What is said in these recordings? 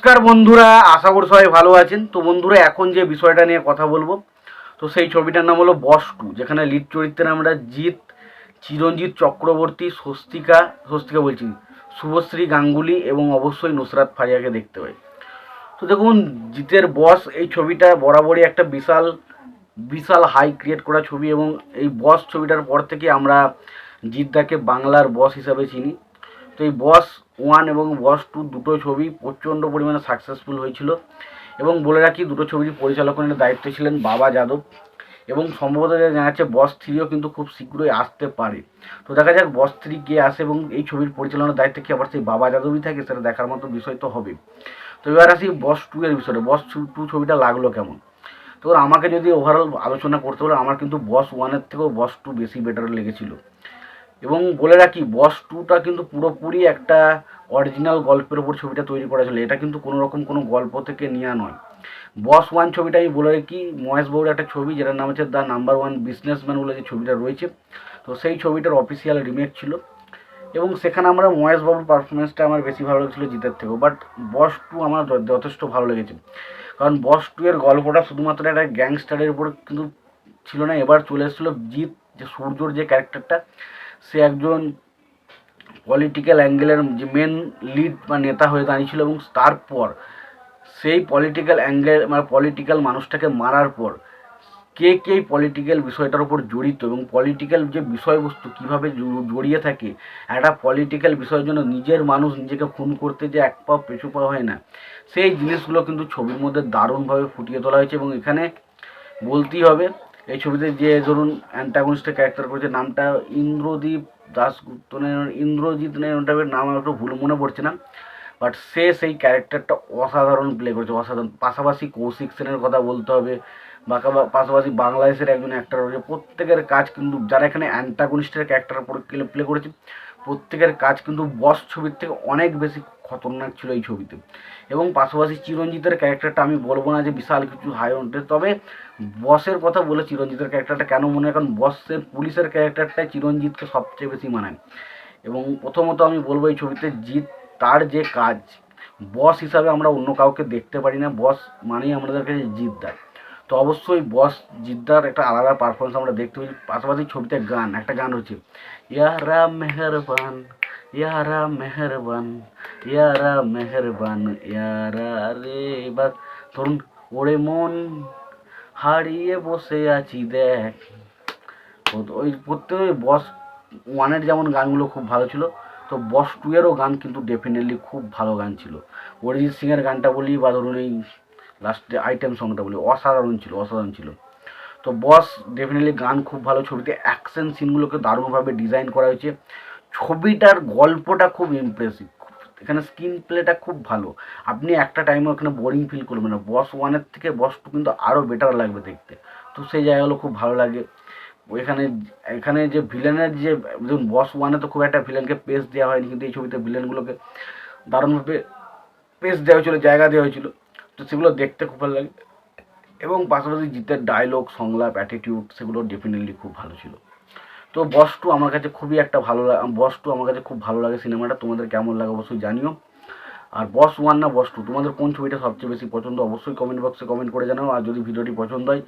নমস্কার বন্ধুরা, আশা করি সবাই ভালো আছেন। তো বন্ধুরা, এখন যে বিষয়টা নিয়ে কথা বলব, তো সেই ছবিটার নাম হলো বস টু, যেখানে লিড চরিত্রে আমরা জিৎ চিরঞ্জিত চক্রবর্তী, স্বস্তিকা স্বস্তিকা বলছি শুভশ্রী গাঙ্গুলি এবং অবশ্যই নুসরাত ফারিয়াকে দেখতে পাই তো দেখুন, জিতের বস এই ছবিটা বরাবরই একটা বিশাল বিশাল হাই ক্রিয়েট করা ছবি এবং এই বস ছবিটার পর থেকে আমরা জিতদাকে বাংলার বস হিসাবে চিনি। এই বস ওয়ান এবং বস টু দুটো ছবি প্রচণ্ড পরিমাণে সাকসেসফুল হয়েছিল এবং বলে রাখি দুটো ছবির পরিচালকের দায়িত্বে ছিলেন বাবা যাদব এবং সম্ভবত যা জানা বস থ্রিও কিন্তু খুব শীঘ্রই আসতে পারে। তো দেখা যাক বস থ্রি কে আসে এবং এই ছবির পরিচালনার দায়িত্বে কি আবার সেই বাবা যাদবই থাকে সেটা দেখার মতো বিষয় তো হবে তো এবার আসি বস টু এর বিষয়টা বস টু ছবিটা লাগল কেমন? তো আমাকে যদি ওভারঅল আলোচনা করতে হলে আমার কিন্তু বস ওয়ানের থেকেও বস টু বেশি বেটার লেগেছিল। এবং বলে রাখি বস টুটা কিন্তু পুরোপুরি একটা অরিজিনাল গল্পের ওপর ছবিটা তৈরি করা ছিল। এটা কিন্তু কোনো রকম কোনো গল্প থেকে নেওয়া নয়। বস ওয়ান ছবিটা আমি বলে রাখি, মহেশ বাবুর একটা ছবি, যেটার নাম হচ্ছে দ্য নাম্বার ওয়ান বিজনেসম্যান বলে যে ছবিটা রয়েছে। তো সেই ছবিটার অফিসিয়াল রিমেক ছিল। এবং সেখানে আমরা মহেশ বাবুর পারফরমেন্সটা আমার বেশি ভালো লেগেছিলো জিতের থেকেও। বাট বস টু আমার যথেষ্ট ভালো লেগেছে। কারণ বস টু এর গল্পটা শুধুমাত্র একটা গ্যাংস্টারের উপর কিন্তু ছিল না, এবার চলে এসেছিল জিৎ, যে সূর্যর যে ক্যারেক্টারটা সে একজন পলিটিক্যাল অ্যাঙ্গেলের যে মেন লিড বা নেতা হয়ে দাঁড়িয়েছিল এবং তারপর সেই পলিটিক্যাল অ্যাঙ্গেল মানে পলিটিক্যাল মানুষটাকে মারার পর কে কে পলিটিক্যাল বিষয়টার উপর জড়িত এবং পলিটিক্যাল যে বিষয়বস্তু কীভাবে জড়িয়ে থাকে, একটা পলিটিক্যাল বিষয়ের জন্য নিজের মানুষ নিজেকে খুন করতে যে এক পা পেছু পা হয় না, সেই জিনিসগুলো কিন্তু ছবির মধ্যে দারুণভাবে ফুটিয়ে তোলা হয়েছে এবং এখানে বলতেই হবে এই ছবিতে যে ধরুন অ্যান্টাগনিস্টের ক্যারেক্টার করেছে, নামটা ইন্দ্রদীপ দাসগুপ্ত নয় ইন্দ্রজিৎ নয় নাম একটু ভুল মনে পড়ছে না বাট সে সেই ক্যারেক্টারটা অসাধারণ প্লে করেছে, অসাধারণ। পাশাপাশি কৌশিক সেনের কথা বলতে হবে বা, পাশাপাশি বাংলাদেশের একজন অ্যাক্টার রয়েছে, প্রত্যেকের কাজ কিন্তু যারা এখানে অ্যান্টাগনিস্টের ক্যারেক্টার প্লে করেছে প্রত্যেকের কাজ কিন্তু বস ছবির থেকে অনেক বেশি খতরনাক ছিল এই ছবিতে। এবং পাশাপাশি চিরঞ্জিতের ক্যারেক্টারটা আমি বলব না যে বিশাল কিছু হাই অন্টের তবে বসের কথা বলে চিরঞ্জিতের ক্যারেক্টারটা কেন মনে হয়? কারণ বসের পুলিশের ক্যারেক্টারটাই চিরঞ্জিতকে সবচেয়ে বেশি মানায়। এবং প্রথমত আমি বলব এই ছবিতে জিৎ তার যে কাজ, বস হিসাবে আমরা অন্য কাউকে দেখতে পারি না। বস মানেই আমাদের কাছে জিদ্দার তো অবশ্যই বস জিদ্দার একটা আলাদা পারফরমেন্স আমরা দেখতে পাই পাশাপাশি ছবিতে গান, একটা গান হচ্ছে, ইয়ারা মেহরবান ইয়ারা মেহরবান ইয়ারা মেহরবান, ইয়ারা রে এবার ধরুন, ওরে মন হারিয়ে বসে আছি, দেখ। ওই প্রত্যেক বস ওয়ানের যেমন গানগুলো খুব ভালো ছিল, তো বস টু এরও গান কিন্তু ডেফিনেটলি খুব ভালো গান ছিল। অরিজিৎ সিংয়ের গানটা বলি বা ধরুন এই লাস্টে আইটেম সংটা বলি, অসাধারণ ছিল অসাধারণ ছিল। তো বস ডেফিনেটলি গান খুব ভালো, ছবিতে অ্যাকশন সিনগুলোকে দারুণভাবে ডিজাইন করা হয়েছে। ছবিটার গল্পটা খুব ইমপ্রেসিভ এখানে স্ক্রিন প্লেটা খুব ভালো। আপনি একটা টাইমে ওখানে বোরিং ফিল করবেন না। বস ওয়ানের থেকে বস টু কিন্তু আরও বেটার লাগবে দেখতে। তো সেই জায়গাগুলো খুব ভালো লাগে। ওইখানে এখানে যে ভিলেনের যে ধরুন বস ওয়ানে তো খুব একটা ভিলেনকে পেস দেওয়া হয়নি, কিন্তু এই ছবিতে ভিলেনগুলোকে দারুণভাবে পেস দেওয়া হয়েছিল, জায়গা দেওয়া হয়েছিল। তো সেগুলো দেখতে খুব ভালো লাগে। এবং পাশাপাশি জিতের ডায়লগ সংলাপ অ্যাটিটিউড সেগুলো ডেফিনেটলি খুব ভালো ছিল। তো বস টু আমার কাছে খুবই একটা ভালো লাগে বস টু আমার কাছে খুব ভালো লাগে সিনেমাটা। তোমাদের কেমন লাগে অবশ্যই জানিও। আর বস ওয়ান না বস টু, তোমাদের কোন ছবিটা সবচেয়ে বেশি পছন্দ অবশ্যই কমেন্ট বক্সে কমেন্ট করে জানাও। আর যদি ভিডিওটি পছন্দ হয়,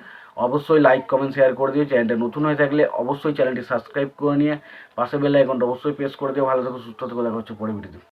অবশ্যই লাইক কমেন্ট শেয়ার করে দিও। চ্যানেলটা নতুন হয়ে থাকলে অবশ্যই চ্যানেলটি সাবস্ক্রাইব করে নিয়ে পাশে বেল আইকনটা অবশ্যই প্রেস করে দিও। ভালো থেকো, সুস্থ থেকো। দেখা হচ্ছে পরে ভিডিওতে